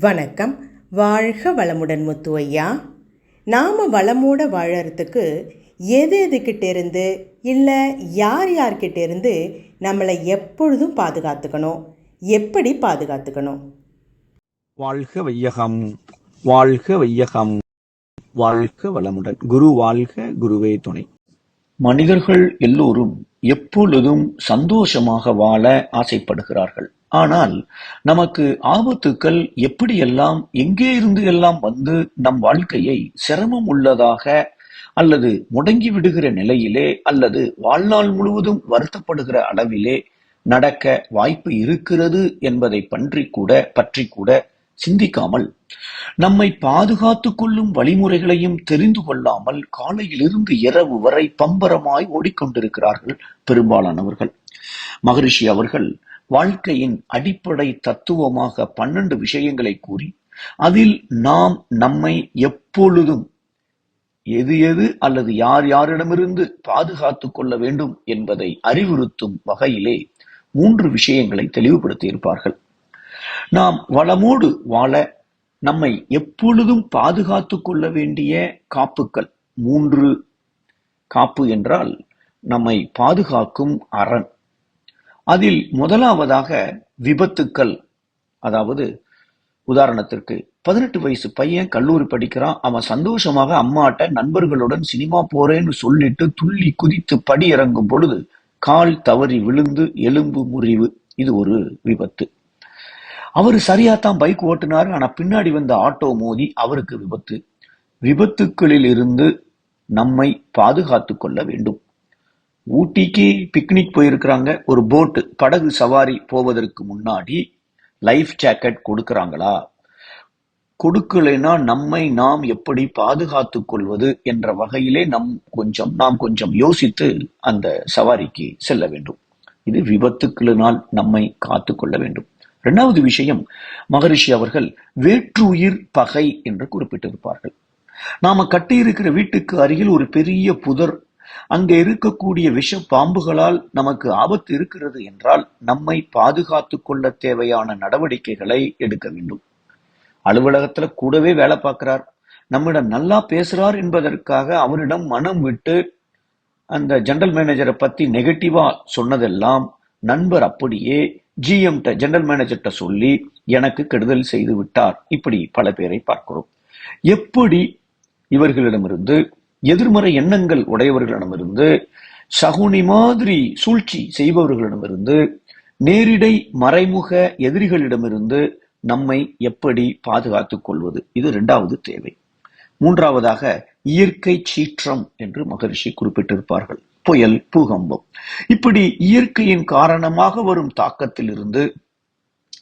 வணக்கம். வாழ்க வளமுடன் முத்து ஐயா நாம் வளமோட வாழறதுக்கு எது எதுக்கிட்ட இருந்து இல்லை யார் யார்கிட்ட இருந்து நம்மளை எப்பொழுதும் பாதுகாத்துக்கணும்? எப்படி பாதுகாத்துக்கணும்? வாழ்க வையகம் வாழ்க வையகம் வாழ்க வளமுடன். குரு வாழ்க குருவே துணை. மனிதர்கள் எல்லோரும் எப்பொழுதும் சந்தோஷமாக வாழ ஆசைப்படுகிறார்கள். ஆனால் நமக்கு ஆபத்துக்கள் எப்படியெல்லாம் எங்கே இருந்து எல்லாம் வந்து நம் வாழ்க்கையை சிரமம் உள்ளதாக அல்லது முடங்கி விடுகிற நிலையிலே அல்லது வாழ்நாள் முழுவதும் வருத்தப்படுகிற அளவிலே நடக்க வாய்ப்பு இருக்கிறது என்பதை பற்றி கூட பற்றி கூட சிந்திக்காமல் நம்மை பாதுகாத்துக் கொள்ளும் வழிமுறைகளையும் தெரிந்து கொள்ளாமல் காலையிலிருந்து இரவு வரை பம்பரமாய் ஓடிக்கொண்டிருக்கிறார்கள் பெரும்பாலானவர்கள். மகரிஷி அவர்கள் வாழ்க்கையின் அடிப்படை தத்துவமாக பன்னெண்டு விஷயங்களை கூறி அதில் நாம் நம்மை எப்பொழுதும் எது எது அல்லது யார் யாரிடமிருந்து பாதுகாத்துக் கொள்ள வேண்டும் என்பதை அறிவுறுத்தும் வகையிலே மூன்று விஷயங்களை தெளிவுபடுத்தி இருப்பார்கள் நாம் வளமோடு வாழ நம்மை எப்பொழுதும் பாதுகாத்துக் கொள்ள வேண்டிய காப்புக்கள் மூன்று காப்பு என்றால் நம்மை பாதுகாக்கும் அரண். அதில் முதலாவதாக விபத்துக்கள் அதாவது உதாரணத்திற்கு பதினெட்டு வயசு பையன் கல்லூரி படிக்கிறான். அவன் சந்தோஷமாக அம்மாட்ட நண்பர்களுடன் சினிமா போறேன்னு சொல்லிட்டு துள்ளி குதித்து படி இறங்கும் பொழுது கால் தவறி விழுந்து எலும்பு முறிவு. இது ஒரு விபத்து. அவர் சரியாத்தான் பைக் ஓட்டுனாரு. ஆனா பின்னாடி வந்த ஆட்டோ மோதி அவருக்கு விபத்து. விபத்துக்களில் இருந்து நம்மை பாதுகாத்து கொள்ள வேண்டும். ஊட்டிக்கு பிக்னிக் போயிருக்கிறாங்க. ஒரு போட்டு படகு சவாரி போவதற்கு முன்னாடி லைஃப் ஜாக்கெட் கொடுக்கறாங்களா? கொடுக்கலைன்னா நம்மை நாம் எப்படி பாதுகாத்து கொள்வது என்ற வகையிலே நம் கொஞ்சம் நாம் கொஞ்சம் யோசித்து அந்த சவாரிக்கு செல்ல வேண்டும். இது விபத்துக்களினால் நம்மை காத்து கொள்ள வேண்டும். இரண்டாவது விஷயம் மகரிஷி அவர்கள் வேற்றுயிர் பகை என்று குறிப்பிட்டிருப்பார்கள். நாம கட்டியிருக்கிற வீட்டுக்கு அருகில் ஒரு பெரிய புதர் அங்கே இருக்கக்கூடிய விஷ பாம்புகளால் நமக்கு ஆபத்து இருக்கிறது என்றால் நம்மை பாதுகாத்துக் கொள்ள தேவையான நடவடிக்கைகளை எடுக்க வேண்டும். அலுவலகத்துல கூடவே வேலை பார்க்கிறார். நம்மிடம் நல்லா பேசுறார் என்பதற்காக அவரிடம் மனம் விட்டு அந்த ஜெனரல் மேனேஜரை பத்தி நெகட்டிவா சொன்னதெல்லாம் நண்பர் அப்படியே ஜிஎம் ஜெனரல் மேனேஜர்கிட்ட சொல்லி எனக்கு கெடுதல் செய்து விட்டார். இப்படி பல பேரை பார்க்கிறோம். எப்படி இவர்களிடமிருந்து எதிர்மறை எண்ணங்கள் உடையவர்களிடமிருந்து சகுனி மாதிரி சூழ்ச்சி செய்பவர்களிடமிருந்து நேரிடை மறைமுக எதிரிகளிடமிருந்து நம்மை எப்படி பாதுகாத்துக் கொள்வது? இது இரண்டாவது தேவை. மூன்றாவதாக இயற்கை சீற்றம் என்று மகரிஷி குறிப்பிட்டிருப்பார்கள். புயல் பூகம்பம். இப்படி இயற்கையின் காரணமாக வரும் தாக்கத்திலிருந்து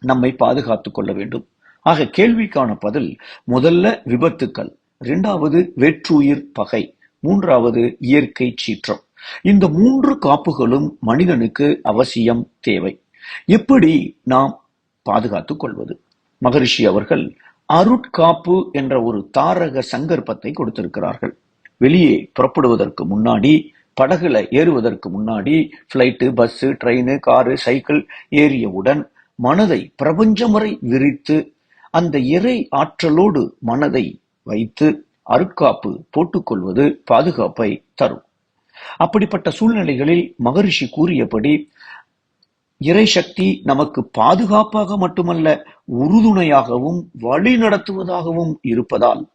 நம்மை பாதுகாத்துக் கொள்ள வேண்டும். ஆக கேள்விக்கான பதில் முதல்ல விபத்துக்கள். இரண்டாவது வேற்றுயிர் பகை மூன்றாவது இயற்கை சீற்றம். இந்த மூன்று காப்புகளும் மனிதனுக்கு அவசியம் தேவை. எப்படி நாம் பாதுகாத்துக் கொள்வது? மகரிஷி அவர்கள் அருட்காப்பு என்ற ஒரு தாரக சங்கற்பத்தை கொடுத்திருக்கிறார்கள். வெளியே புறப்படுவதற்கு முன்னாடி படகுல ஏறுவதற்கு முன்னாடி flight bus train car cycle ஏறியவுடன் மனதை பிரபஞ்சம் வரை விரித்து அந்த இறை ஆற்றலோடு மனதை வைத்து அருட்காப்பு போட்டுக்கொள்வது பாதுகாப்பை தரும். அப்படிப்பட்ட சூழ்நிலைகளில் மகரிஷி கூறியபடி இறை சக்தி நமக்கு பாதுகாப்பாக மட்டுமல்ல உறுதுணையாகவும் வழி நடத்துவதாகவும் இருப்பதால்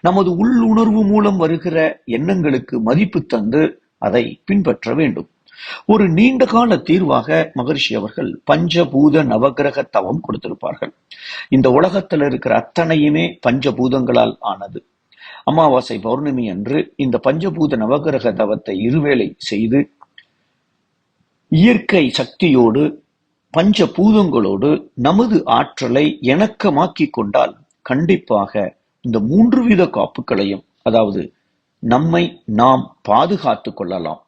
நமது உள்ளுணர்வு மூலம் வருகிற எண்ணங்களுக்கு மதிப்பு தந்து அதை பின்பற்ற வேண்டும். ஒரு நீண்ட கால தீர்வாக மகரிஷி அவர்கள் பஞ்சபூத நவகிரக தவம் கொடுத்திருப்பார்கள். இந்த உலகத்தில் இருக்கிற அத்தனையுமே பஞ்சபூதங்களால் ஆனது. அமாவாசை பௌர்ணமி அன்று இந்த பஞ்சபூத நவகிரக தவத்தை இருவேளை செய்து இயற்கை சக்தியோடு பஞ்ச பூதங்களோடு நமது ஆற்றலை இணக்கமாக்கிக் கொண்டால் கண்டிப்பாக இந்த மூன்று வித காப்புகளையும் அதாவது நம்மை நாம் பாதுகாத்துக் கொள்ளலாம்.